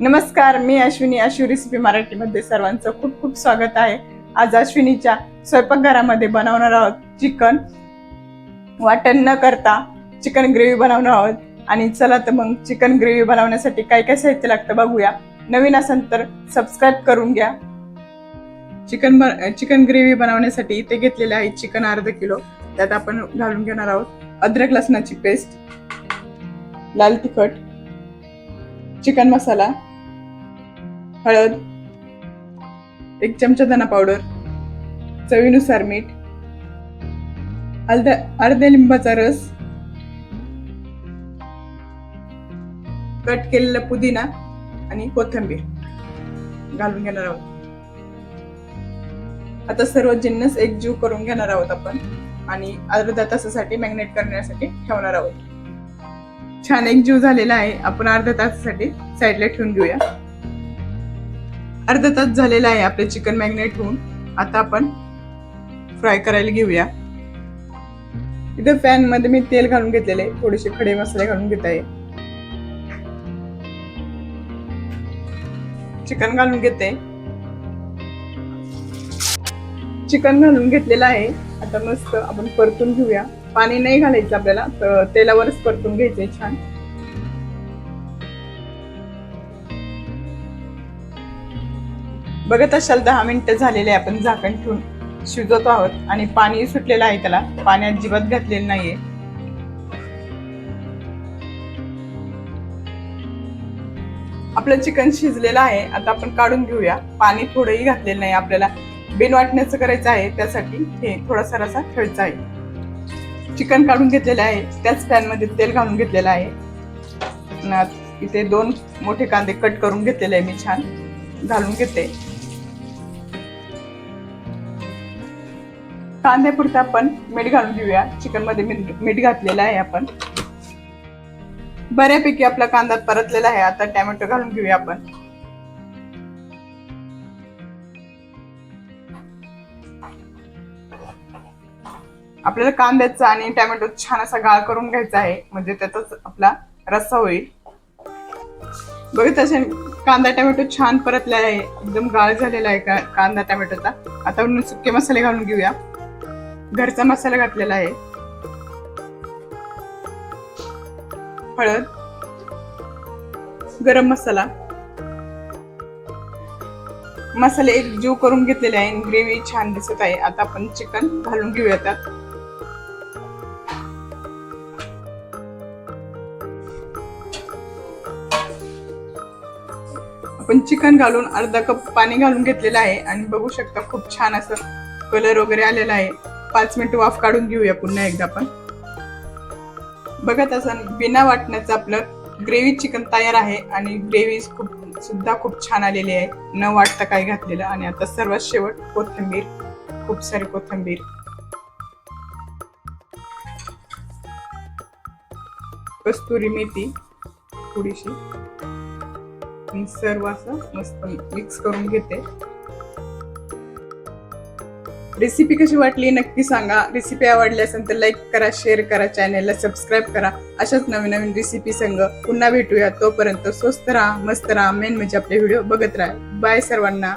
नमस्कार मी अश्विनी अश्वी रेसिपी मराठीमध्ये सर्वांचं खूप खूप स्वागत आहे. आज अश्विनीच्या स्वयंपाकघरामध्ये बनवणार आहोत चिकन. वाटण न करता चिकन ग्रेव्ही बनवणार आहोत. आणि चला तर मग चिकन ग्रेव्ही बनवण्यासाठी काय काय साहित्य लागतं बघूया. नवीन असेल तर सबस्क्राईब करून घ्या. चिकन बन चिकन ग्रेव्ही बनवण्यासाठी इथे घेतलेले आहे चिकन अर्ध किलो. त्यात आपण घालून घेणार आहोत अद्रक लसणाची पेस्ट लाल तिखट. चिकन मसाला हळद एक चमचा धना पावडर चवीनुसार मीठ अर्ध्या अर्ध्या लिंबाचा रस कट केलेला पुदिना आणि कोथिंबीर घालून घेणार आहोत. आता सर्व जिन्नस एकजीव करून घेणार आहोत आपण आणि अर्ध्या तासासाठी मॅग्नेट करण्यासाठी ठेवणार आहोत. छान एक जीव झालेला आहे. आपण अर्ध्या तासासाठी साईडला ठेवून घेऊया. अर्धा तास झालेला आहे आपले चिकन मॅग्नेट होऊन. आता आपण फ्राय करायला घेऊया. इथं पॅनमध्ये मी तेल घालून घेतलेले थोडेसे खडे मसाले घालून घेत आहे. चिकन घालून घेते. चिकन घालून घेतलेलं आहे. आता मस्त आपण परतून घेऊया. पाणी नाही घालायचं आपल्याला तर तेलावरच परतून घ्यायचंय छान. बघत असाल दहा मिनिटं झालेले आपण झाकण ठेवून. शिजवतो आहोत आणि पाणी सुटलेलं आहे त्याला. पाणी अजिबात घातलेलं नाहीये. आपलं चिकन शिजलेलं आहे. आता आपण काढून घेऊया. पाणी थोडंही घातलेलं नाही आपल्याला. बिन वाटण्याचं करायचं आहे त्यासाठी. हे थोडासा रसा ठेवायचा आहे. चिकन काढून घेतलेलं आहे. त्याच पॅनमध्ये तेल घालून घेतलेलं आहे. इथे दोन मोठे कांदे कट करून घेतलेले आहे मी छान. घालून घेते. कांद्यापुरतं आपण मीठ घालून घेऊया. चिकनमध्ये मीठ मीठ घातलेलं आहे आपण. बऱ्यापैकी आपला कांदा परतलेला आहे. आता टॅमॅटो घालून घेऊया आपण. आपल्याला कांद्याचा आणि टॅमॅटो छान असा गाळ करून घ्यायचा आहे. म्हणजे त्याचाच आपला रस्सा होईल. बघित असेल कांदा टॅमॅटो छान परतला आहे. एकदम गाळ झालेला आहे का कांदा टॅमॅटोचा आता म्हणून सुके मसाले घालून घेऊया. घरचा मसाला घातलेला आहे. हळद. गरम मसाला. मसाले एक जीव करून घेतलेले आहे ग्रेव्ही छान दिसत आहे. आता आपण चिकन घालून घेऊया त्यात आपण चिकन घालून अर्धा कप पाणी घालून घेतलेलं आहे आणि बघू शकता खूप छान असं कलर वगैरे आलेला आहे. पाच मिनिट वाफ काढून घेऊया पुन्हा एकदा आपण. बघत असं बिना वाटण्याचं आपलं ग्रेव्ही चिकन तयार आहे आणि ग्रेव्ही खूप सुद्धा खूप छान आलेली आहे. न वाटता काय घातलेलं आणि आता सर्वात शेवट कोथिंबीर खूप सारी कोथिंबीर. कस्तुरी मेथी थोडीशी. मी सर्व असं मस्त मिक्स करून घेते. रेसिपी कशी वाटली नक्की सांगा. रेसिपी आवडली असेल तर लाईक करा शेअर करा चॅनेलला सबस्क्राईब करा. अशाच नवीन नवीन रेसिपी संग पुन्हा भेटूया. तोपर्यंत स्वस्त राहा मस्त राहा. मेन म्हणजे आपले व्हिडिओ बघत राहा. बाय सर्वांना.